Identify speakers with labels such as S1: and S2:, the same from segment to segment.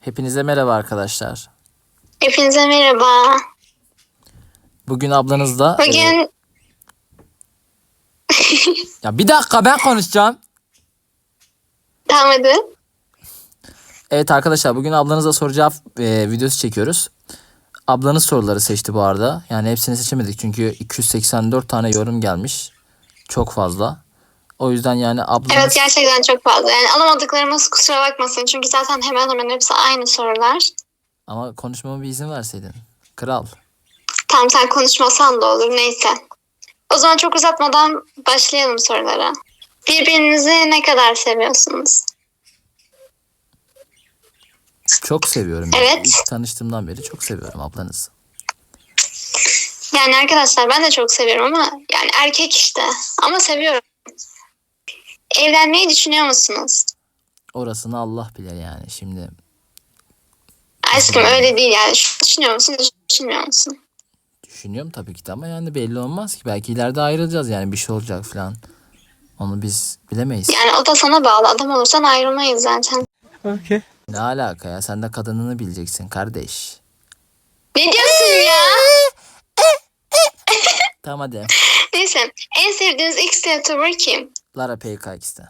S1: Hepinize merhaba arkadaşlar.
S2: Hepinize merhaba.
S1: Bugün ablanızla... e,
S2: Bugün
S1: ya bir dakika ben konuşacağım.
S2: tamam hadi.
S1: Evet arkadaşlar bugün ablanızla soru cevap e, videosu çekiyoruz. Ablanız soruları seçti bu arada. Yani hepsini seçemedik çünkü 284 tane yorum gelmiş. Çok fazla. O yüzden yani ablanız...
S2: Evet gerçekten çok fazla. Yani alamadıklarımız kusura bakmasın. Çünkü zaten hemen hemen hepsi aynı sorular.
S1: Ama konuşmama bir izin verseydin. Kral.
S2: Tamam sen konuşmasan da olur neyse. O zaman çok uzatmadan başlayalım sorulara. Birbirinizi ne kadar seviyorsunuz?
S1: Çok seviyorum. yani.
S2: Evet.
S1: İlk tanıştığımdan beri çok seviyorum ablanızı.
S2: Yani arkadaşlar ben de çok seviyorum ama yani erkek işte. Ama seviyorum. Evlenmeyi düşünüyor musunuz?
S1: Orasını Allah bilir yani. Şimdi
S2: Aşkım öyle değil yani. Düşünüyor musun? Düşünmüyor musun?
S1: Düşünüyorum tabii ki de ama yani belli olmaz ki. Belki ileride ayrılacağız yani bir şey olacak falan. Onu biz bilemeyiz.
S2: Yani o da sana bağlı. Adam olursan ayrılmayız zaten.
S1: Ne alaka ya? Sen de kadınını bileceksin kardeş.
S2: Ne diyorsun ya?
S1: Tamam hadi.
S2: Neyse. En sevdiğiniz X YouTuber kim?
S1: Lara PKX'te.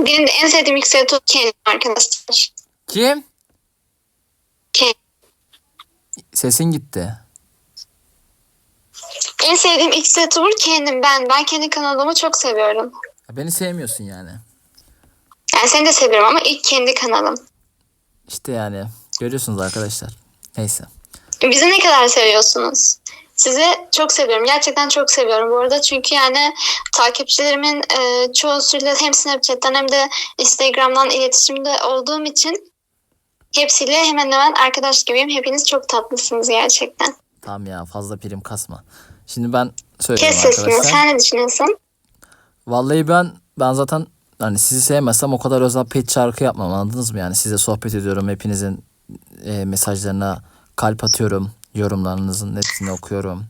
S2: Benim de en sevdiğim YouTuber kendim arkadaşlar.
S1: Kim?
S2: Ken.
S1: Sesin gitti.
S2: En sevdiğim X YouTuber kendim ben. Ben kendi kanalımı çok seviyorum.
S1: Ya Beni sevmiyorsun yani.
S2: Yani seni de seviyorum ama ilk kendi kanalım.
S1: İşte yani görüyorsunuz arkadaşlar. Neyse.
S2: Bizi ne kadar seviyorsunuz? Sizi çok seviyorum. Gerçekten çok seviyorum bu arada. Çünkü yani takipçilerimin e, çoğusuyla hem Snapchat'ten hem de Instagram'dan iletişimde olduğum için hepsiyle hemen hemen arkadaş gibiyim. Hepiniz çok tatlısınız gerçekten.
S1: Tamam ya fazla prim kasma. Şimdi ben söyleyeyim
S2: Kes sesini. Sen ne düşünüyorsun?
S1: Vallahi ben ben zaten hani sizi sevmezsem o kadar özel pet şarkı yapmam anladınız mı? Yani size sohbet ediyorum hepinizin e, mesajlarına kalp atıyorum. Yorumlarınızın hepsini okuyorum.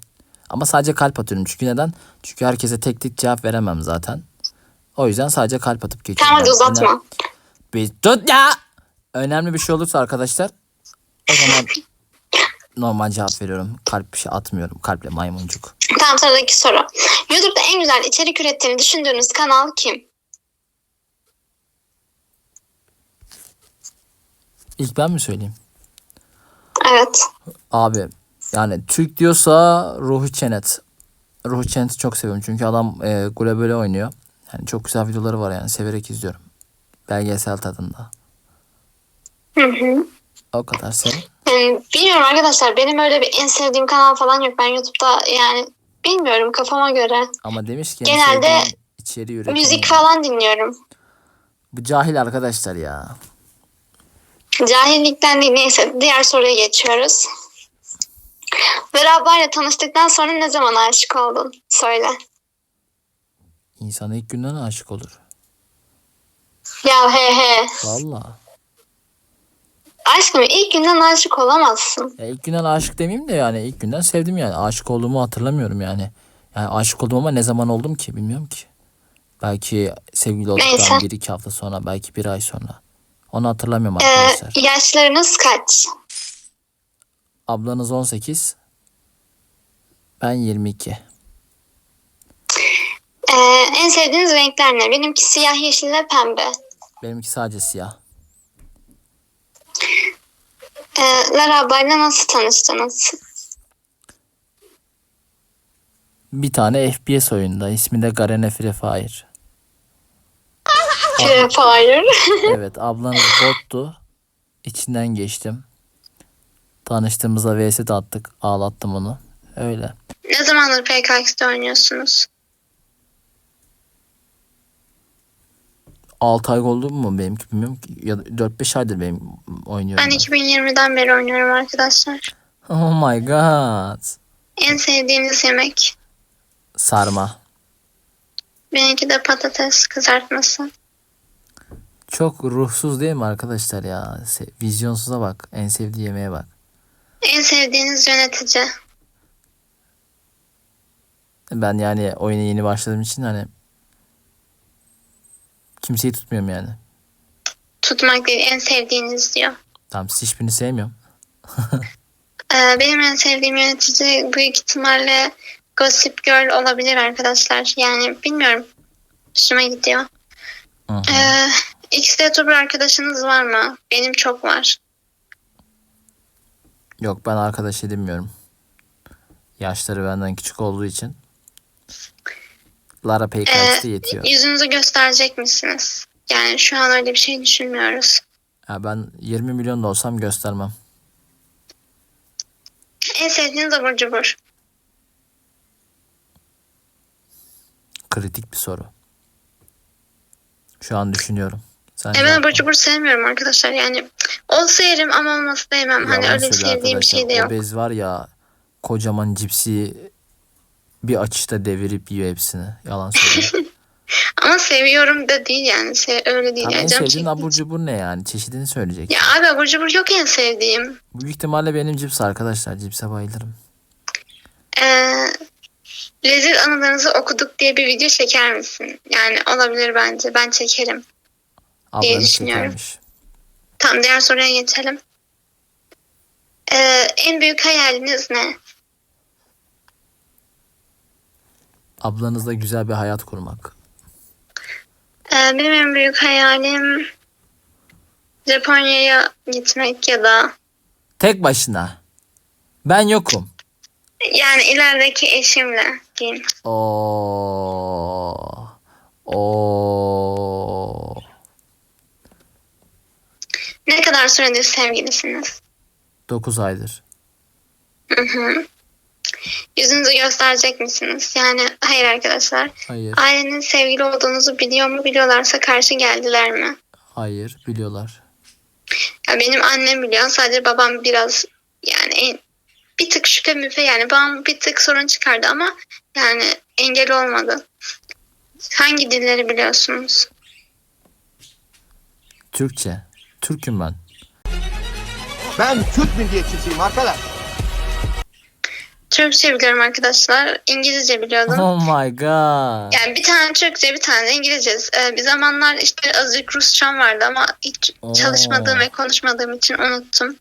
S1: Ama sadece kalp atıyorum. Çünkü neden? Çünkü herkese tek tek cevap veremem zaten. O yüzden sadece kalp atıp geçiyorum.
S2: Tamam hadi uzatma.
S1: Bir tut ya! Önemli bir şey olursa arkadaşlar o zaman normal cevap veriyorum. Kalp bir şey atmıyorum. Kalple maymuncuk.
S2: Tamam sıradaki soru. YouTube'da en güzel içerik ürettiğini düşündüğünüz kanal kim?
S1: İlk ben mi söyleyeyim?
S2: Evet.
S1: Abi yani Türk diyorsa Ruhi Çenet. Ruhi Çenet'i çok seviyorum çünkü adam e, globale oynuyor. Yani çok güzel videoları var yani severek izliyorum. Belgesel tadında.
S2: Hı hı.
S1: O kadar senin.
S2: Yani bilmiyorum arkadaşlar benim öyle bir en sevdiğim kanal falan yok. Ben YouTube'da yani bilmiyorum kafama göre.
S1: Ama demiş ki
S2: Genelde
S1: içeriği üreten.
S2: Müzik falan dinliyorum.
S1: Bu cahil arkadaşlar ya.
S2: Cahillikten değil neyse diğer soruya geçiyoruz. Ablayla tanıştıktan sonra ne zaman aşık oldun? Söyle.
S1: İnsan ilk günden aşık olur.
S2: Ya he he.
S1: Valla.
S2: Aşkım ilk günden aşık olamazsın.
S1: Ya ilk günden aşık demeyeyim de yani ilk günden sevdim yani. Aşık olduğumu hatırlamıyorum yani. Yani aşık oldum ama ne zaman oldum ki bilmiyorum ki. Belki sevgili olduktan
S2: Neyse.
S1: bir iki hafta sonra belki bir ay sonra. Onu hatırlamıyorum
S2: Ee,
S1: arkadaşlar.
S2: yaşlarınız kaç?
S1: Ablanız 18. Ben 22.
S2: Ee, en sevdiğiniz renkler ne? Benimki siyah, yeşil ve pembe.
S1: Benimki sadece siyah.
S2: Ee, Lara ablayla nasıl tanıştınız?
S1: Bir tane FPS oyunda. ismi de Garena Free Fire.
S2: Fire.
S1: Evet ablanız bottu. İçinden geçtim. Tanıştığımızda vs attık. Ağlattım onu. Öyle.
S2: ne zamandır PKX'de oynuyorsunuz?
S1: 6 ay oldu mu benimki bilmiyorum ki. Ya da 4-5 aydır benim oynuyorum.
S2: Ben
S1: ben.
S2: 2020'den beri oynuyorum arkadaşlar.
S1: Oh my god.
S2: En sevdiğiniz yemek?
S1: Sarma.
S2: Benimki de patates kızartması.
S1: Çok ruhsuz değil mi arkadaşlar ya? Se- Vizyonsuza bak. En sevdiği yemeğe bak.
S2: En sevdiğiniz yönetici?
S1: Ben yani oyuna yeni başladığım için hani kimseyi tutmuyorum yani.
S2: tutmak değil en sevdiğiniz diyor.
S1: Tamam siz hiçbirini sevmiyorum.
S2: Ee, benim en sevdiğim yönetici büyük ihtimalle Gossip Girl olabilir arkadaşlar. Yani bilmiyorum. Hoşuma gidiyor.
S1: Hı hı.
S2: Ee, X YouTuber arkadaşınız var mı? Benim çok var.
S1: Yok ben arkadaş edinmiyorum. Yaşları benden küçük olduğu için. Lara Paycast de yetiyor.
S2: Yüzünüzü gösterecek misiniz? Yani şu an öyle bir şey düşünmüyoruz.
S1: Ya ben 20 milyon da olsam göstermem.
S2: En sevdiğiniz abur cubur.
S1: Kritik bir soru. Şu an düşünüyorum. Sen
S2: E ben abur cubur sevmiyorum arkadaşlar. Yani olsa yerim ama olmasa da yemem. Hani öyle sevdiğim bir şey de yok.
S1: Obez var ya kocaman cipsi bir açışta devirip yiyor hepsini. Yalan söylüyor.
S2: Ama seviyorum da değil yani. Se- öyle değil.
S1: Tam
S2: yani
S1: en sevdiğin
S2: çekti.
S1: abur cubur ne yani? Çeşidini söyleyecek.
S2: Ya abi abur cubur yok en sevdiğim.
S1: Büyük ihtimalle benim cips arkadaşlar. Cipse bayılırım.
S2: Ee, lezzet anılarınızı okuduk diye bir video çeker misin? Yani olabilir bence. Ben çekerim.
S1: Ablanız
S2: düşünüyorum.
S1: çekermiş.
S2: Tamam diğer soruya geçelim. Ee, en büyük hayaliniz ne?
S1: Ablanızla güzel bir hayat kurmak.
S2: Ee, benim en büyük hayalim Japonya'ya gitmek ya da
S1: Tek başına. Ben yokum.
S2: yani ilerideki eşimle diyeyim.
S1: Oo. Oo.
S2: Ne kadar süredir sevgilisiniz?
S1: 9 aydır.
S2: Hı hı. Yüzünüzü gösterecek misiniz? Yani hayır arkadaşlar.
S1: Hayır.
S2: Ailenin sevgili olduğunuzu biliyor mu? Biliyorlarsa karşı geldiler mi?
S1: Hayır. Biliyorlar.
S2: Ya benim annem biliyor. Sadece babam biraz yani en- bir tık şüphe müfe yani babam bir tık sorun çıkardı ama yani engel olmadı. Hangi dilleri biliyorsunuz?
S1: Türkçe. Türk'üm ben.
S3: Ben Türk milliyetçisiyim arkadaş.
S2: Türkçe biliyorum arkadaşlar. İngilizce biliyordum.
S1: Oh my god.
S2: Yani bir tane Türkçe bir tane de İngilizce. Ee, bir zamanlar işte azıcık Rusçam vardı ama hiç
S1: Oo.
S2: çalışmadığım ve konuşmadığım için unuttum.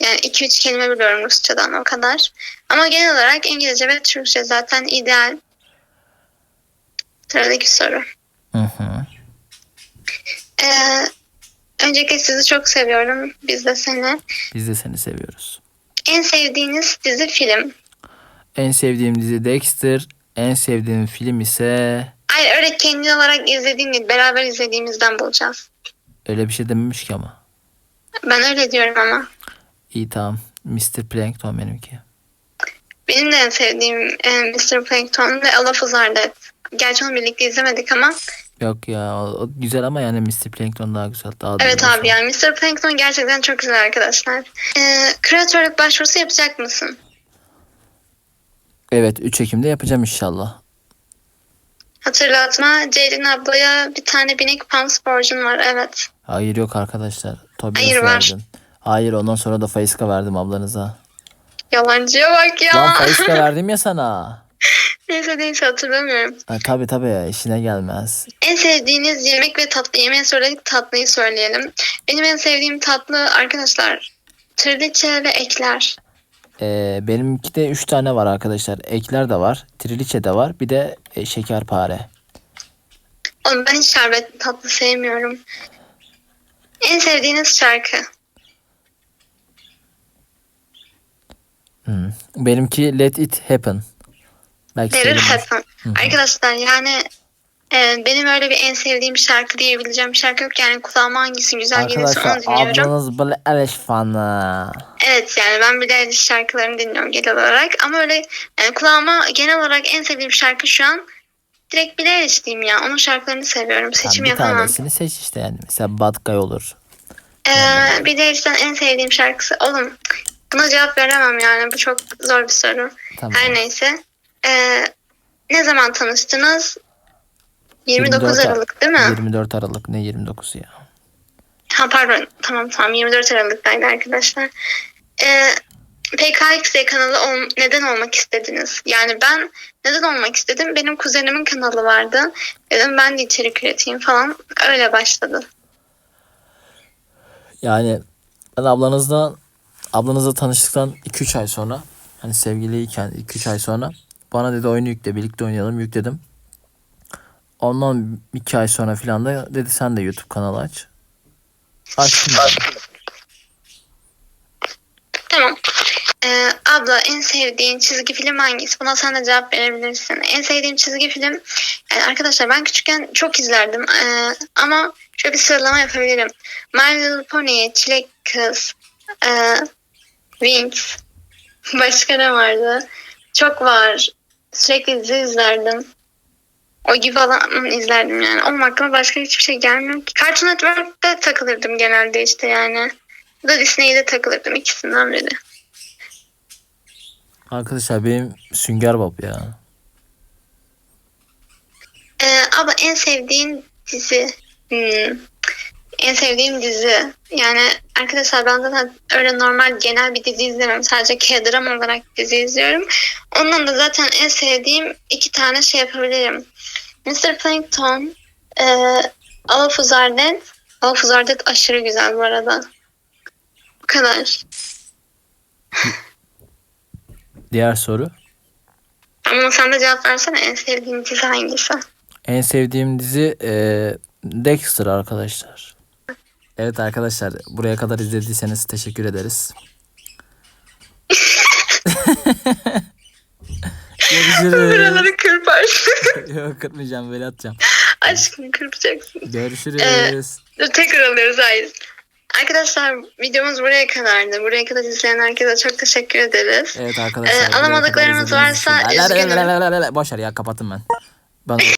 S2: Yani 2-3 kelime biliyorum Rusçadan o kadar. Ama genel olarak İngilizce ve Türkçe zaten ideal. Sıradaki soru.
S1: Hı hı.
S2: Ee, öncelikle sizi çok seviyorum. Biz de seni.
S1: Biz de seni seviyoruz.
S2: En sevdiğiniz dizi film.
S1: En sevdiğim dizi Dexter. En sevdiğim film ise
S2: Hayır öyle kendi olarak izlediğin değil. Beraber izlediğimizden bulacağız.
S1: öyle bir şey dememiş ki ama.
S2: Ben öyle diyorum ama.
S1: İyi tamam. Mr. Plankton benimki.
S2: Benim de en sevdiğim e, Mr. Plankton ve A Love is Our Dead. Gerçi onu birlikte izlemedik ama.
S1: Yok ya o, o güzel ama yani Mr. Plankton daha güzel. Daha
S2: Evet
S1: duygusal.
S2: abi yani Mr. Plankton gerçekten çok güzel arkadaşlar. E, kreatörlük başvurusu yapacak mısın?
S1: Evet 3 Ekim'de yapacağım inşallah.
S2: Hatırlatma Ceylin ablaya bir tane binek pams borcun var evet.
S1: Hayır yok arkadaşlar. Tobias'a
S2: Hayır, var.
S1: Hayır ondan sonra da Faiska verdim ablanıza.
S2: Yalancıya bak ya.
S1: Lan Faiska verdim ya sana.
S2: Neyse neyse hatırlamıyorum.
S1: Ha, tabii tabii işine gelmez.
S2: En sevdiğiniz yemek ve tatlı. Yemeği söyledik tatlıyı söyleyelim. Benim en sevdiğim tatlı arkadaşlar trileçe ve ekler.
S1: Ee, benimki de 3 tane var arkadaşlar. Ekler de var. Triliçe de var. Bir de e, şekerpare.
S2: Oğlum ben hiç şerbetli tatlı sevmiyorum. En sevdiğiniz şarkı.
S1: Hmm. Benimki Let It Happen. Belki söyledim.
S2: Happen. Arkadaşlar yani e, benim öyle bir en sevdiğim şarkı diyebileceğim bir şarkı yok. Yani kulağıma hangisi güzel gelirse onu
S1: Arkadaşlar
S2: dinliyorum.
S1: ablanız Billie Eilish fanı.
S2: Evet yani ben Billie Eilish şarkılarını dinliyorum genel olarak. Ama öyle yani kulağıma genel olarak en sevdiğim şarkı şu an direkt Billie Eilish diyeyim ya. Onun şarkılarını seviyorum.
S1: Tamam,
S2: Seçim
S1: bir
S2: yapamam.
S1: tanesini seç işte yani. Mesela Bad Guy olur.
S2: Ee, Billie Eilish'ten en sevdiğim şarkısı. Oğlum buna cevap veremem yani. Bu çok zor bir soru.
S1: Tamam.
S2: Her neyse. Ee, ne zaman tanıştınız? 29
S1: 24
S2: Aralık değil mi?
S1: 24 Aralık ne 29 ya.
S2: Ha pardon tamam tamam 24 Aralık'taydı arkadaşlar. Ee, PKXD kanalı ol- neden olmak istediniz? Yani ben neden olmak istedim? Benim kuzenimin kanalı vardı. Dedim ben de içerik üreteyim falan. Öyle başladı.
S1: Yani ben ablanızla ablanızla tanıştıktan 2-3 ay sonra hani sevgiliyken 2-3 ay sonra bana dedi oyunu yükle birlikte oynayalım yükledim. Ondan 2 ay sonra filan da dedi sen de YouTube kanalı aç. Açtım.
S2: Tamam. Ee, abla en sevdiğin çizgi film hangisi? Buna sen de cevap verebilirsin. En sevdiğim çizgi film yani arkadaşlar ben küçükken çok izlerdim Ee, ama şöyle bir sıralama yapabilirim. My Little Pony, Çilek Kız, ee, Wings, başka ne vardı? Çok var. Sürekli dizi izlerdim. O gibi falan izlerdim yani. Onun aklıma başka hiçbir şey gelmiyor ki. Cartoon Network'te takılırdım genelde işte yani. Da Disney'de takılırdım ikisinden biri.
S1: Arkadaşlar benim Sünger Bob ya.
S2: Ee, abla en sevdiğin dizi. Hmm. En sevdiğim dizi. Yani arkadaşlar ben zaten öyle normal genel bir dizi izlemem. Sadece K-drama olarak dizi izliyorum. Ondan da zaten en sevdiğim iki tane şey yapabilirim. Mr. Plankton, e, Alaf Uzardet. Alaf Uzardet aşırı güzel bu arada. Bu kadar.
S1: Diğer soru.
S2: Ama sen de cevap versene en sevdiğin dizi hangisi?
S1: En sevdiğim dizi eee, Dexter arkadaşlar. Evet arkadaşlar buraya kadar izlediyseniz teşekkür ederiz. Görüşürüz.
S2: Buraları kırpar.
S1: Yok kırmayacağım böyle atacağım.
S2: Aşkım kırpacaksın.
S1: Görüşürüz.
S2: Dur tekrar alıyoruz hayır. Arkadaşlar videomuz buraya kadardı. Buraya kadar izleyen herkese çok teşekkür ederiz.
S1: Evet arkadaşlar.
S2: Ee, alamadıklarımız varsa üzgünüm.
S1: Boş ver ya kapattım ben. Ben